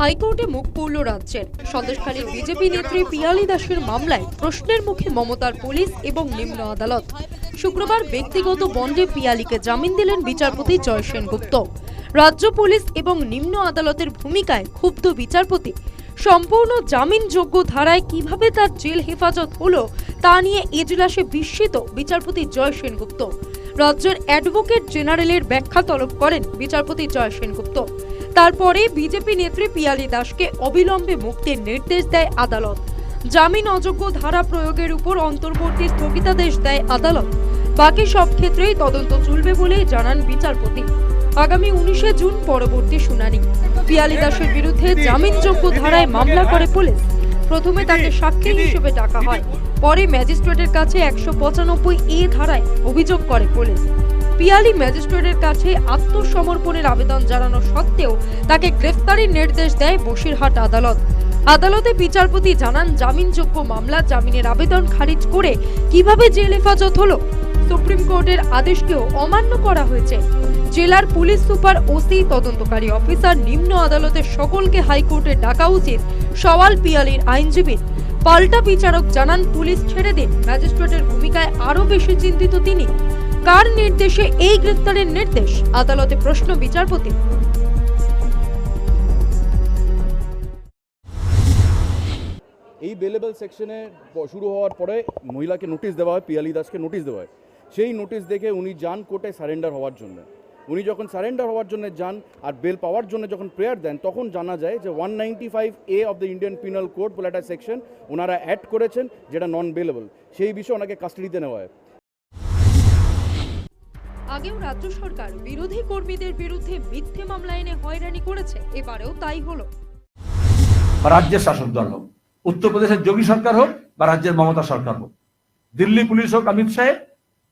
হাইকোর্টে মুখ পুরল রাজ্যের। সন্দেশখালীর বিজেপি নেত্রী পিয়ালি দাসের মামলায় প্রশ্নের মুখে মমতার পুলিশ এবং নিম্ন আদালত। শুক্রবার ব্যক্তিগত বন্ডে পিয়ালিকে জামিন দিলেন বিচারপতি জয় সেনগুপ্ত। রাজ্য পুলিশ এবং নিম্ন আদালতের ভূমিকায় ক্ষুব্ধ বিচারপতি, সম্পূর্ণ জামিনযোগ্য ধারায় কীভাবে তার জেল হেফাজত হলো তা নিয়ে এজলাসে বিস্মিত বিচারপতি জয় সেনগুপ্ত। রাজ্যের অ্যাডভোকেট জেনারেলের ব্যাখ্যা তলব করেন বিচারপতি জয় সেনগুপ্ত। তারপরে বিজেপি নেত্রী পিয়ালি দাসকে অবিলম্বে মুক্তির নির্দেশ দেয় আদালত। জামিন অযোগ্য ধারা প্রয়োগের উপর অন্তর্বর্তী স্থগিতাদেশ দেয় আদালত। বাকি সব ক্ষেত্রেই তদন্ত চলবে বলে জানান বিচারপতি। আগামী উনিশে জুন পরবর্তী শুনানি। পিয়ালি দাসের বিরুদ্ধে জামিনযোগ্য ধারায় মামলা করে পুলিশ। প্রথমে তাকে সাক্ষী হিসেবে ডাকা হয়। পরে ম্যাজিস্ট্রেটের কাছে একশো পঁচানব্বই এ ধারায় অভিযোগ করে পুলিশ। পিয়ালি ম্যাজিস্ট্রেটের কাছে আত্মসমর্পণের আবেদন জানানো সত্ত্বেও তাকে গ্রেফতারের নির্দেশ দেয় বসিরহাট আদালত। আদালতে বিচারপতি জানান, জামিনযোগ্য মামলা, জামিনের আবেদন খারিজ করে কীভাবে জেল হেফাজত হলো? সুপ্রিম কোর্টের আদেশকেও অমান্য করা হয়েছে। জেলার পুলিশ সুপার ওসি, তদন্তকারী অফিসার, নিম্ন আদালতের সকলকে হাইকোর্টে ডাকা উচিত সওয়াল পিয়ালির আইনজীবীর পাল্টা বিচারক জানান, পুলিশ ছেড়ে দিন। ম্যাজিস্ট্রেটের ভূমিকায় আরও বেশি চিন্তিত তিনি। কার নির্দেশে এই গ্রেফতারের নির্দেশ? আদালতে প্রশ্ন বিচারপতি। এই বেলেবেল সেকশনে শুরু হওয়ার পরে মহিলাকে নোটিশ দেওয়া হয়, পিয়ালি দাসকে নোটিশ দেওয়া হয়। সেই নোটিশ দেখে উনি যান কোর্টে সারেন্ডার হওয়ার জন্য। উনি যখন সারেন্ডার হওয়ার জন্য যান আর বেল পাওয়ার জন্য যখন প্রেয়ার দেন, তখন জানা যায় যে one ninety five A of the Indian penal code বলে একটা সেকশন ওনারা অ্যাড করেছেন, যেটা নন বেলেবল সেই বিষয়ে ওনাকে কাস্টাডিতে নেওয়া হয়। আগেও রাজ্য সরকার বিরোধী কর্মীদের বিরুদ্ধে মিথ্যে মামলা এনে হয়রানি করেছে এবারেও তাই হলো। রাজ্যের শাসক দল হোক উত্তরপ্রদেশের যোগী সরকার হোক বা রাজ্যের মমতা সরকার হোক দিল্লি পুলিশ হোক অমিত সাহেব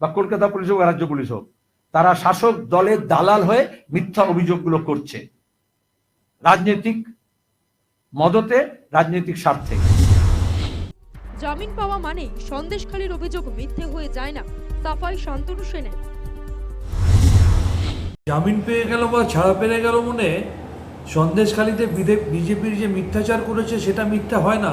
বা কলকাতা পুলিশ হোক রাজ্য পুলিশ হোক তারা শাসক দলের দালাল হয়ে মিথ্যা অভিযোগগুলো করছে। রাজনৈতিক মদতে রাজনৈতিক স্বার্থে। জামিন পাওয়া মানেই সন্দেশখালীর অভিযোগ মিথ্যে হয়ে যায় না সাফাই শান্তনু সেনের। জামিন পেয়ে গেল বা ছাড়া পেয়ে গেল মনে সন্দেশখালিতে বিজেপির যে মিথ্যাচার করেছে সেটা মিথ্যা হয় না।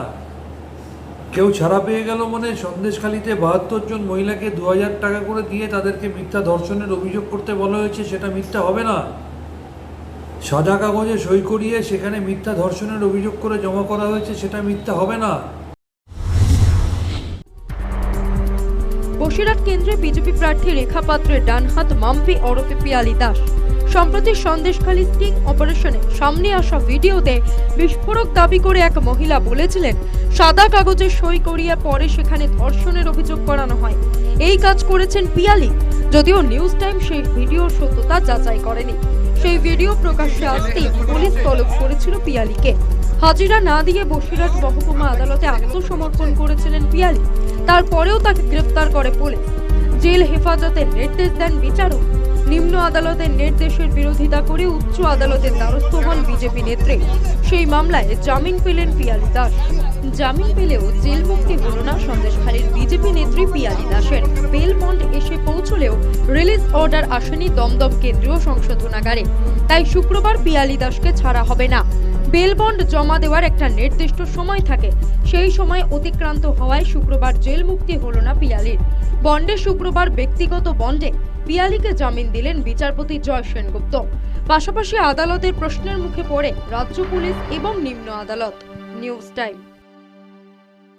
কেউ ছাড়া পেয়ে গেল মানে সন্দেশখালিতে বাহাত্তর জন মহিলাকে দু হাজার টাকা করে দিয়ে তাদেরকে মিথ্যা ধর্ষণের অভিযোগ করতে বলা হয়েছে, সেটা মিথ্যা হবে না। সাদা কাগজে সই করিয়ে সেখানে মিথ্যা ধর্ষণের অভিযোগ করে জমা করা হয়েছে, সেটা মিথ্যা হবে না। বসিরহাট কেন্দ্রে বিজেপি প্রার্থী রেখা পাত্রের ডানহাত মাম্পি ওরফে পিয়ালি দাস। সম্প্রতি সন্দেশখালী স্টিং অপারেশনে সামনে আসা ভিডিওতে বিস্ফোরক দাবি করে এক মহিলা বলেছিলেন, সাদা কাগজে সই করিয়ে পরে সেখানে ধর্ষণের অভিযোগ করানো হয়। এই কাজ করেছেন পিয়ালি। যদিও নিউজ টাইম সেই ভিডিওর সত্যতা যাচাই করেনি। সেই ভিডিও প্রকাশ্যে আসতেই পুলিশ তলব করেছিল পিয়ালিকে। হাজিরা না দিয়ে বসিরহাট মহকুমা আদালতে আত্মসমর্পণ করেছিলেন পিয়ালি। তারপরেও তাকে গ্রেফতার করে পুলিশ। জেল হেফাজতের নির্দেশ দেন বিচারক। নিম্ন আদালতের নির্দেশের বিরোধিতা করে উচ্চ আদালতের দ্বারস্থ হন বিজেপি নেত্রী। সেই মামলায় জামিন পেলেন পিয়ালি দাস। জামিন পেলেও জেল মুক্তি হল না সন্দেশখালীর বিজেপি নেত্রী পিয়ালি দাসের। বেল বন্ড এসে পৌঁছলেও রিলিজ অর্ডার আসেনি দমদম কেন্দ্রীয় সংশোধনাগারে। তাই শুক্রবার পিয়ালি দাসকে ছাড়া হবে না। বেল বন্ড জমা দেওয়ার একটা নির্দিষ্ট সময় থাকে। সেই সময় অতিক্রান্ত হওয়ায় শুক্রবার জেল মুক্তি হল না পিয়ালির। বন্ডে শুক্রবার ব্যক্তিগত বন্ডে পিয়ালিকে জামিন দিলেন বিচারপতি জয় সেনগুপ্ত। পাশাপাশি আদালতের প্রশ্নের মুখে পড়ে রাজ্য পুলিশ এবং নিম্ন আদালত। News time.